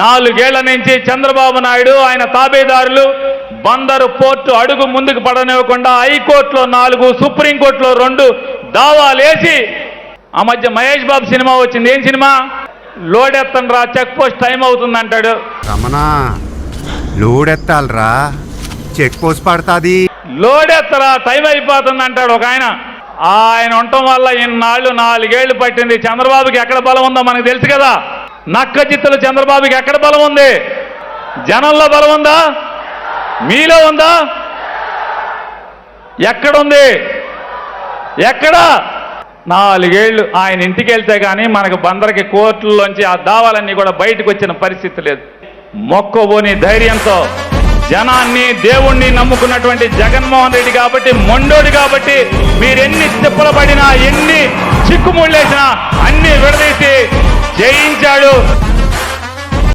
నాలుగేళ్ళ నుంచి చంద్రబాబు నాయుడు ఆయన తాబేదారులు బందరు పోర్టు అడుగు ముందుకు పడనివ్వకుండా హైకోర్టులో నాలుగు సుప్రీంకోర్టులో రెండు దావాలేసి ఆ మధ్య మహేష్ బాబు సినిమా వచ్చింది. ఏం సినిమా? లోడెత్తండి రా చెక్ పోస్ట్ టైం అవుతుంది అంటాడు రమణ లోడెత్తాలరా చెక్ పోస్ట్ పడుతుంది. లోడెత్తరా టైం అయిపోతుంది అంటాడు ఒక ఆయన. ఆయన ఉండటం వల్ల ఇన్నాళ్ళు నాలుగేళ్ళు పట్టింది. చంద్రబాబుకి ఎక్కడ బలం ఉందో మనకు తెలుసు కదా. నక్క చిత్తలు చంద్రబాబుకి ఎక్కడ బలం ఉంది? జనంలో బలం ఉందా? మీలో ఉందా? ఎక్కడుంది? ఎక్కడ? నాలుగేళ్ళు ఆయన ఇంటికి వెళ్తే కానీ మనకు బందరికి కోర్టుల్లోంచి ఆ దావాలన్నీ కూడా బయటకు వచ్చిన పరిస్థితి లేదు. మొక్కబోని ధైర్యంతో జనాన్ని దేవుణ్ణి నమ్ముకున్నటువంటి జగన్మోహన్ రెడ్డి కాబట్టి మొండోడు కాబట్టి మీరెన్ని తిప్పలు పడినా ఎన్ని చిక్కుముళ్ళేసినా అన్ని ಮಾಡು